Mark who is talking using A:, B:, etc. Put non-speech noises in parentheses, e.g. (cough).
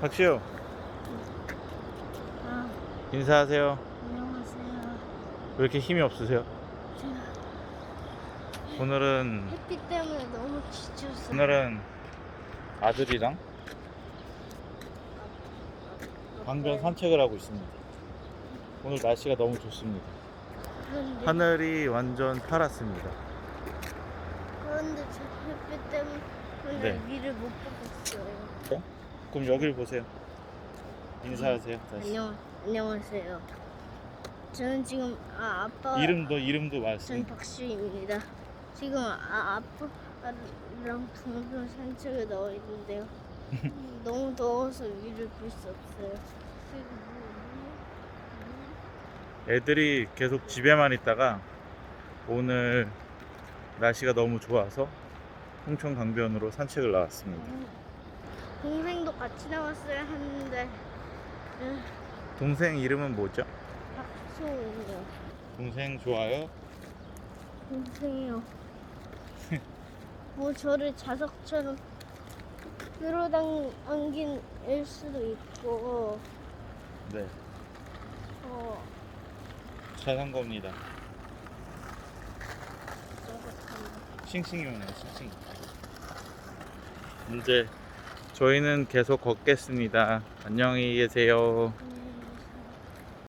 A: 박시우
B: 아,
A: 인사하세요.
B: 안녕하세요.
A: 왜 이렇게 힘이 없으세요?
B: 제가
A: 오늘은
B: 햇빛 때문에 너무 지쳤어요.
A: 오늘은 아들이랑 강변 산책을 하고 있습니다. 오늘 날씨가 너무 좋습니다.
B: 그런데,
A: 하늘이 완전 파랗습니다.
B: 그런데 저 햇빛 때문에
A: 네.
B: 위를 못 보겠어요.
A: 그럼 여길 보세요. 인사하세요. 다시.
B: 안녕, 안녕하세요. 저는 지금 아, 아빠
A: 이름도 이름도
B: 전
A: 말씀.
B: 박수입니다. 지금 아, 아빠랑 동생 산책에 나와 있는데요. (laughs) 너무 더워서 위를 볼 수 없어요.
A: 애들이 계속 집에만 있다가 오늘 날씨가 너무 좋아서 홍천 강변으로 산책을 나왔습니다.
B: 동생도 같이 나왔어야 하는데 음,
A: 동생 이름은 뭐죠?
B: 박소은요.
A: 동생 좋아요?
B: 동생이요. 뭐 저를 자석처럼 끌어당긴 일 수도 있고
A: 네.
B: 어
A: 잘한 겁니다. 싱싱이면 해요, 싱싱. 이제 저희는 계속 걷겠습니다. 안녕히 계세요.